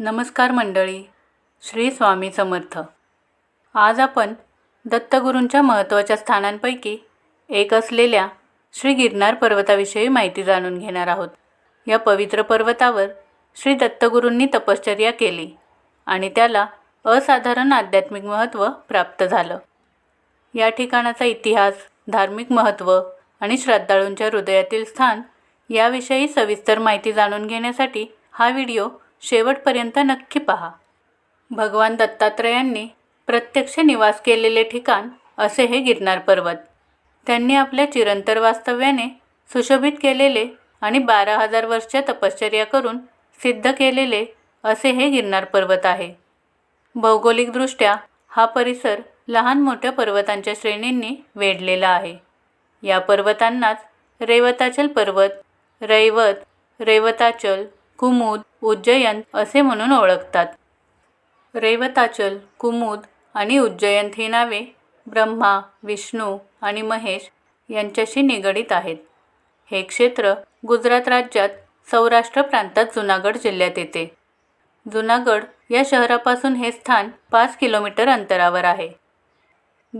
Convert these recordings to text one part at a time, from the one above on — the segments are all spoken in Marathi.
नमस्कार मंडळी. श्री स्वामी समर्थ. आज आपण दत्तगुरूंच्या महत्त्वाच्या स्थानांपैकी एक असलेल्या श्री गिरनार पर्वताविषयी माहिती जाणून घेणार आहोत. या पवित्र पर्वतावर श्री दत्तगुरूंनी तपश्चर्या केली आणि त्याला असाधारण आध्यात्मिक महत्त्व प्राप्त झालं. या ठिकाणाचा इतिहास धार्मिक महत्त्व आणि श्रद्धाळूंच्या हृदयातील स्थान याविषयी सविस्तर माहिती जाणून घेण्यासाठी हा व्हिडिओ शेवटपर्यंत नक्की पहा. भगवान दत्तात्रयांनी प्रत्यक्ष निवास केलेले ठिकाण असे हे गिरनार पर्वत. त्यांनी आपल्या चिरंतर वास्तव्याने सुशोभित केलेले आणि बारा हजार वर्षच्या तपश्चर्या करून सिद्ध केलेले असे हे गिरनार पर्वत आहे. भौगोलिकदृष्ट्या हा परिसर लहान मोठ्या पर्वतांच्या श्रेणींनी वेढलेला आहे. या पर्वतांनाच रेवताचल पर्वत रैवत रेवताचल कुमुद उज्जयन असे म्हणून ओळखतात. रेवताचल कुमुद आणि उज्जयंत ही नावे ब्रह्मा विष्णू आणि महेश यांच्याशी निगडीत आहेत. हे क्षेत्र गुजरात राज्यात सौराष्ट्र प्रांतात जुनागड जिल्ह्यात येते. जुनागड या शहरापासून हे स्थान पाच किलोमीटर अंतरावर आहे.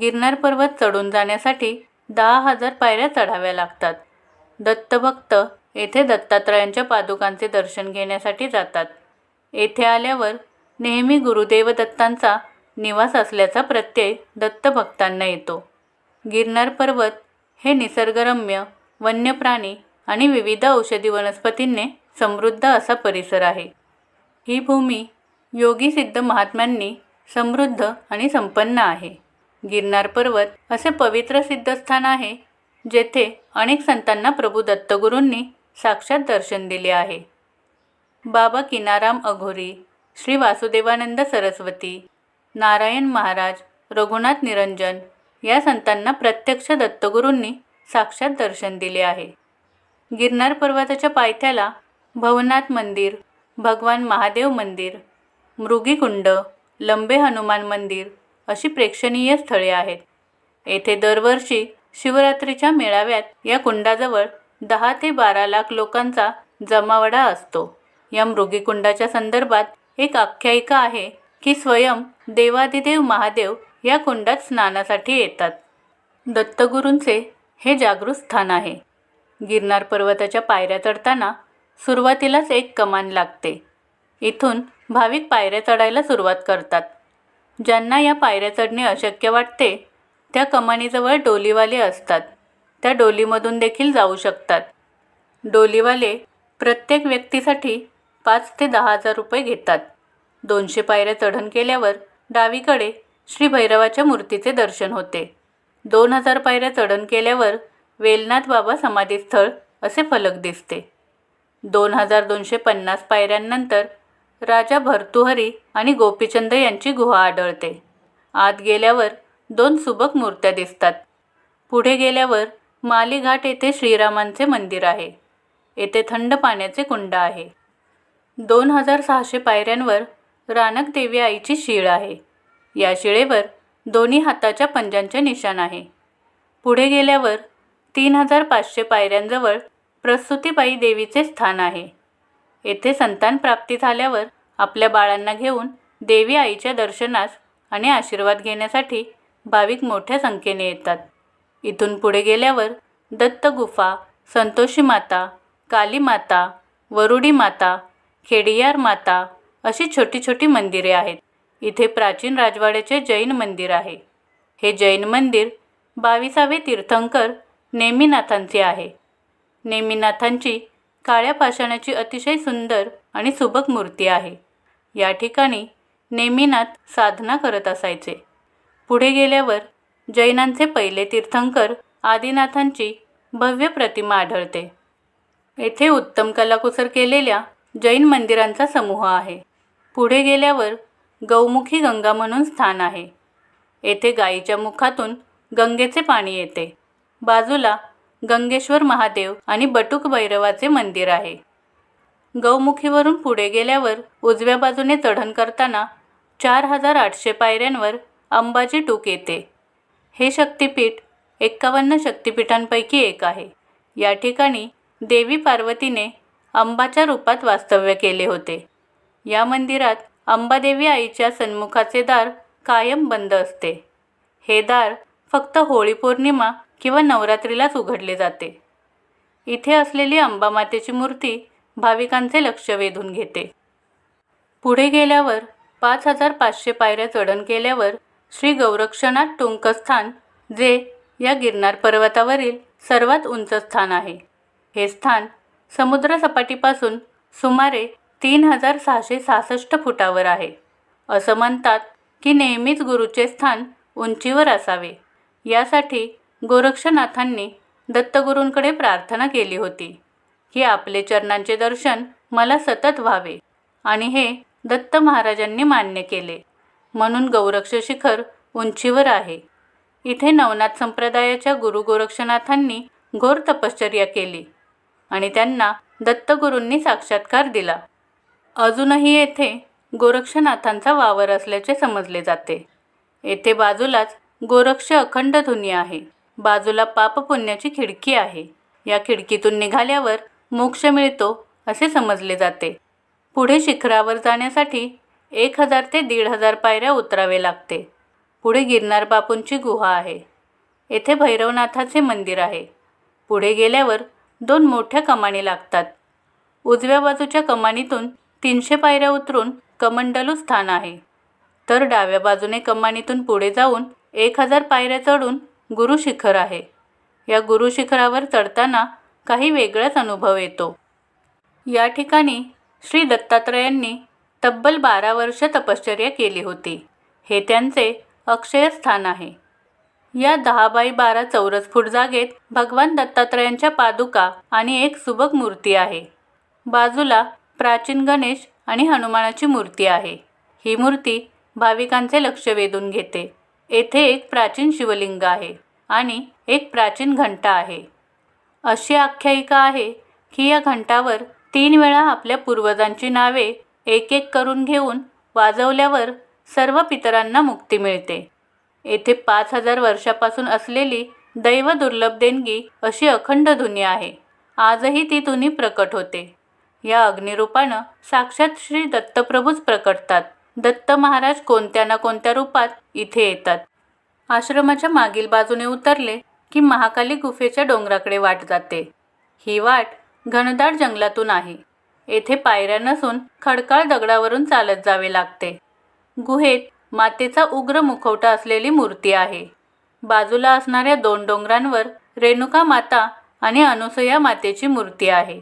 गिरनार पर्वत चढून जाण्यासाठी दहा हजार पायऱ्या चढाव्या लागतात. दत्तभक्त येथे दत्तात्रयांच्या पादुकांचे दर्शन घेण्यासाठी जातात. येथे आल्यावर नेहमी गुरुदेव दत्तांचा निवास असल्याचा प्रत्यय दत्तभक्तांना येतो. गिरनार पर्वत हे निसर्गरम्य वन्य प्राणी आणि विविध औषधी वनस्पतींनी समृद्ध असा परिसर आहे. ही भूमी योगी सिद्ध महात्म्यांनी समृद्ध आणि संपन्न आहे. गिरनार पर्वत असे पवित्र सिद्धस्थान आहे जेथे अनेक संतांना प्रभू दत्तगुरूंनी साक्षात दर्शन दिले आहे. बाबा किनाराम अघोरी श्री वासुदेवानंद सरस्वती नारायण महाराज रघुनाथ निरंजन या संतांना प्रत्यक्ष दत्तगुरूंनी साक्षात दर्शन दिले आहे. गिरनार पर्वताच्या पायथ्याला भवनाथ मंदिर भगवान महादेव मंदिर मृगीकुंड लंबे हनुमान मंदिर अशी प्रेक्षणीय स्थळे आहेत. येथे दरवर्षी शिवरात्रीच्या मेळाव्यात या कुंडाजवळ दहा ते बारा लाख लोकांचा जमावडा असतो. या मृगीकुंडाच्या संदर्भात एक आख्यायिका आहे की स्वयं देवादिदेव महादेव या कुंडात स्नानासाठी येतात. दत्तगुरूंचे हे जागृत स्थान आहे. गिरनार पर्वताच्या पायऱ्या चढताना सुरुवातीलाच एक कमान लागते. इथून भाविक पायऱ्या चढायला सुरुवात करतात. ज्यांना या पायऱ्या चढणे अशक्य वाटते त्या कमानीजवळ डोलीवाले असतात. त्या डोलीमधून देखील जाऊ शकतात. डोलीवाले प्रत्येक व्यक्तीसाठी पाच ते दहा हजार रुपये घेतात. दोनशे पायऱ्या चढण केल्यावर डावीकडे श्री भैरवाच्या मूर्तीचे दर्शन होते. दोन हजार पायऱ्या चढण केल्यावर वेलनाथ बाबा समाधीस्थळ असे फलक दिसते. दोन हजार दोनशे पन्नास पायऱ्यांनंतर राजा भर्तुहरी आणि गोपीचंद यांची गुहा आढळते. आत गेल्यावर दोन सुबक मूर्त्या दिसतात. पुढे गेल्यावर मालीघाट येथे श्रीरामांचे मंदिर आहे. येथे थंड पाण्याचे कुंड आहे. दोन हजार सहाशे पायऱ्यांवर रानक देवी आईची शिळ आहे. या शिळेवर दोन्ही हाताच्या पंजांचे निशाण आहे. पुढे गेल्यावर तीन हजार पाचशे पायऱ्यांजवळ प्रसूतीबाई देवीचे स्थान आहे. येथे संतान प्राप्ती झाल्यावर आपल्या बाळांना घेऊन देवी आईच्या दर्शनास आणि आशीर्वाद घेण्यासाठी भाविक मोठ्या संख्येने येतात. इथून पुढे गेल्यावर दत्त गुफा संतोषी माता काली माता वरुडी माता खेडियार माता अशी छोटी छोटी मंदिरे आहेत. इथे प्राचीन राजवाड्याचे जैन मंदिर आहे. हे जैन मंदिर बावीसावे तीर्थंकर नेमिनाथांचे आहे. नेमिनाथांची काळ्या पाषाणाची अतिशय सुंदर आणि सुबक मूर्ती आहे. या ठिकाणी नेमिनाथ साधना करत असायचे. पुढे गेल्यावर जैनांचे पहिले तीर्थंकर आदिनाथांची भव्य प्रतिमा आढळते. येथे उत्तम कलाकुसर केलेल्या जैन मंदिरांचा समूह आहे. पुढे गेल्यावर गौमुखी गंगा म्हणून स्थान आहे. येथे गायीच्या मुखातून गंगेचे पाणी येते. बाजूला गंगेश्वर महादेव आणि बटुक भैरवाचे मंदिर आहे. गौमुखीवरून पुढे गेल्यावर उजव्या बाजूने चढण करताना चार हजार आठशे पायऱ्यांवर अंबाजी टूक येते. हे शक्तिपीठ एक्कावन्न शक्तिपीठांपैकी एक आहे. या ठिकाणी देवी पार्वतीने अंबाच्या रूपात वास्तव्य केले होते. या मंदिरात अंबादेवी आईच्या सन्मुखाचे दार कायम बंद असते. हे दार फक्त होळी पौर्णिमा किंवा नवरात्रीलाच उघडले जाते. इथे असलेली अंबामातेची मूर्ती भाविकांचे लक्ष वेधून घेते. पुढे गेल्यावर पाच हजार पाचशे पायऱ्या चढण केल्यावर श्री गौरक्षनाथ टुंकस्थान जे या गिरनार पर्वतावरील सर्वात उंच स्थान आहे. हे स्थान समुद्रसपाटीपासून सुमारे तीन हजार सहाशे सहासष्ट फुटावर आहे. असं म्हणतात की नेहमीच गुरुचे स्थान उंचीवर असावे. यासाठी गोरक्षनाथांनी दत्तगुरूंकडे प्रार्थना केली होती. की आपले चरणांचे दर्शन मला सतत व्हावे आणि हे दत्त महाराजांनी मान्य केले. म्हणून गौरक्ष शिखर उंचीवर आहे. इथे नवनाथ संप्रदायाच्या गुरु गोरक्षनाथांनी घोर तपश्चर्या केली आणि त्यांना दत्तगुरूंनी साक्षात्कार दिला. अजूनही येथे गोरक्षनाथांचा वावर असल्याचे समजले जाते. येथे बाजूलाच गोरक्ष अखंड धुनी आहे. बाजूला पापपुण्याची खिडकी आहे. या खिडकीतून निघाल्यावर मोक्ष मिळतो असे समजले जाते. पुढे शिखरावर जाण्यासाठी एक हजार ते दीड हजार पायऱ्या उतरावे लागते. पुढे गिरनार बापूंची गुहा आहे. येथे भैरवनाथाचे मंदिर आहे. पुढे गेल्यावर दोन मोठ्या कमानी लागतात. उजव्या बाजूच्या कमानीतून तीनशे पायऱ्या उतरून कमंडलू स्थान आहे. तर डाव्या बाजूने कमानीतून पुढे जाऊन एक हजार पायऱ्या चढून गुरु शिखर आहे. या गुरुशिखरावर चढताना काही वेगळाच अनुभव येतो. या ठिकाणी श्री दत्तात्रयांनी तब्बल बारा वर्ष तपश्चर्या केली होती. हे त्यांचे अक्षय स्थान आहे. या दहा बाय बारा चौरस फूट जागेत भगवान दत्तात्रयांच्या पादुका आणि एक सुबक मूर्ती आहे. बाजूला प्राचीन गणेश आणि हनुमानाची मूर्ती आहे. ही मूर्ती भाविकांचे लक्ष वेधून घेते. येथे एक प्राचीन शिवलिंग आहे आणि एक प्राचीन घंटा आहे. अशी आख्यायिका आहे की या घंटावर तीन वेळा आपल्या पूर्वजांची नावे एक एक करून घेऊन वाजवल्यावर सर्व पितरांना मुक्ती मिळते. येथे पाच हजार वर्षापासून असलेली दैव दुर्लभ देणगी अशी अखंड धुनी आहे. आजही ती धुनी प्रकट होते. या अग्निरूपानं साक्षात श्री दत्तप्रभूच प्रकटतात. दत्त महाराज कोणत्या ना कोणत्या रूपात इथे येतात. आश्रमाच्या मागील बाजूने उतरले की महाकाली गुफेच्या डोंगराकडे वाट जाते. ही वाट घनदाट जंगलातून आहे. येथे पायऱ्या नसून खडकाळ दगडावरून चालत जावे लागते. गुहेत मातेचा उग्र मुखवटा असलेली मूर्ती आहे. बाजूला असणाऱ्या दोन डोंगरांवर रेणुका माता आणि अनुसया मातेची मूर्ती आहे.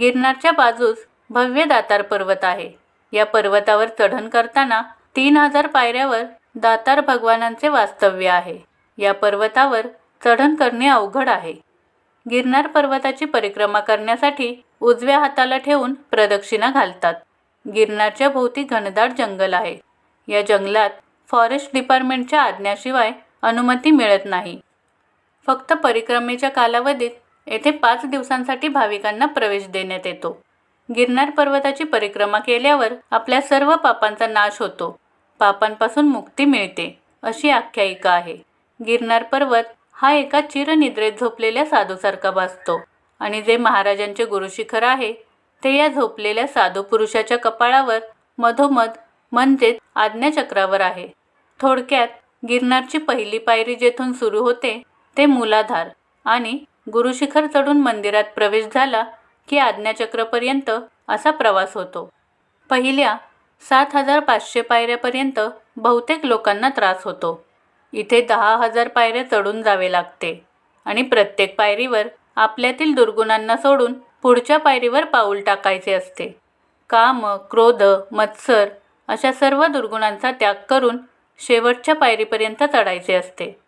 गिरनारच्या बाजूस भव्य दातार पर्वत आहे. या पर्वतावर चढण करताना तीन हजार पायऱ्यावर दातार भगवानांचे वास्तव्य आहे. या पर्वतावर चढण करणे अवघड आहे. गिरनार पर्वताची परिक्रमा करण्यासाठी उजव्या हाताला ठेवून प्रदक्षिणा घालतात. गिरनारच्या भोवती घनदाट जंगल आहे. या जंगलात फॉरेस्ट डिपार्टमेंटच्या आज्ञाशिवाय अनुमती मिळत नाही. फक्त परिक्रमेच्या कालावधीत येथे पाच दिवसांसाठी भाविकांना प्रवेश देण्यात येतो. गिरनार पर्वताची परिक्रमा केल्यावर आपल्या सर्व पापांचा नाश होतो. पापांपासून मुक्ती मिळते अशी आख्यायिका आहे. गिरनार पर्वत हा एका चिरनिद्रेत झोपलेल्या साधूसारखा भासतो. आणि जे महाराजांचे गुरुशिखर आहे ते या झोपलेल्या साधू पुरुषाच्या कपाळावर मधोमध म्हणजेच आज्ञाचक्रावर आहे. थोडक्यात गिरनारची पहिली पायरी जेथून सुरू होते ते मूलाधार आणि गुरुशिखर चढून मंदिरात प्रवेश झाला की आज्ञाचक्रपर्यंत असा प्रवास होतो. पहिल्या सात हजार पाचशे पायऱ्यापर्यंत बहुतेक लोकांना त्रास होतो. इथे दहा हजार पायऱ्या चढून जावे लागते आणि प्रत्येक पायरीवर आपल्यातील दुर्गुणांना सोडून पुढच्या पायरीवर पाऊल टाकायचे असते. काम क्रोध मत्सर अशा सर्व दुर्गुणांचा त्याग करून शेवटच्या पायरीपर्यंत चढायचे असते.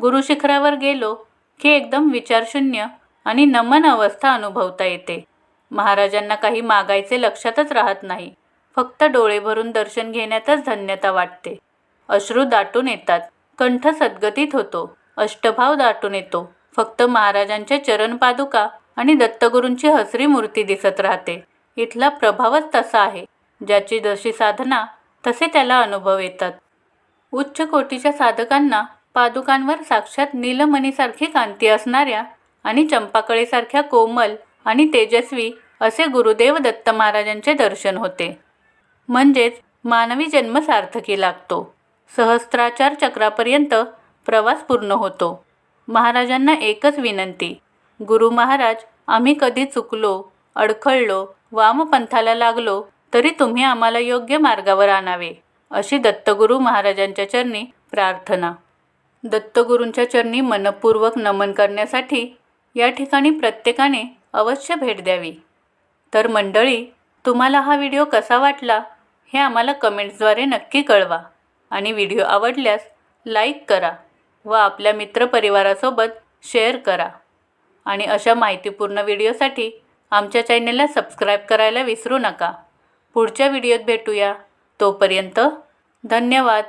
गुरुशिखरावर गेलो की एकदम विचारशून्य आणि नमन अवस्था अनुभवता येते. महाराजांना काही मागायचे लक्षातच राहत नाही. फक्त डोळे भरून दर्शन घेण्यातच धन्यता वाटते. अश्रू दाटून येतात. कंठ सद्गतीत होतो. अष्टभाव दाटून येतो. फक्त महाराजांच्या चरणपादुका आणि दत्तगुरूंची हसरी मूर्ती दिसत राहते. इथला प्रभावच तसा आहे. ज्याची जशी साधना तसे त्याला अनुभव येतात. उच्च कोटीच्या साधकांना पादुकांवर साक्षात नीलमणीसारखी कांती असणाऱ्या आणि चंपाकळीसारख्या कोमल आणि तेजस्वी असे गुरुदेव दत्त महाराजांचे दर्शन होते. म्हणजेच मानवी जन्म सार्थकी लागतो. सहस्त्राचार चक्रापर्यंत प्रवास पूर्ण होतो. महाराजांना एकच विनंती गुरु महाराज आम्ही कधी चुकलो अडखळलो वामपंथाला लागलो तरी तुम्ही आम्हाला योग्य मार्गावर आणावे अशी दत्तगुरू महाराजांच्या चरणी प्रार्थना. दत्तगुरूंच्या चरणी मनपूर्वक नमन करण्यासाठी या ठिकाणी प्रत्येकाने अवश्य भेट द्यावी. तर मंडळी तुम्हाला हा व्हिडिओ कसा वाटला हे आम्हाला कमेंट्सद्वारे नक्की कळवा. आणि व्हिडिओ आवडल्यास लाईक करा व आपल्या मित्रपरिवारासोबत शेअर करा. आणि अशा माहितीपूर्ण व्हिडिओसाठी आमच्या चॅनेलला सबस्क्राईब करायला विसरू नका. पुढच्या व्हिडिओत भेटूया. तोपर्यंत धन्यवाद.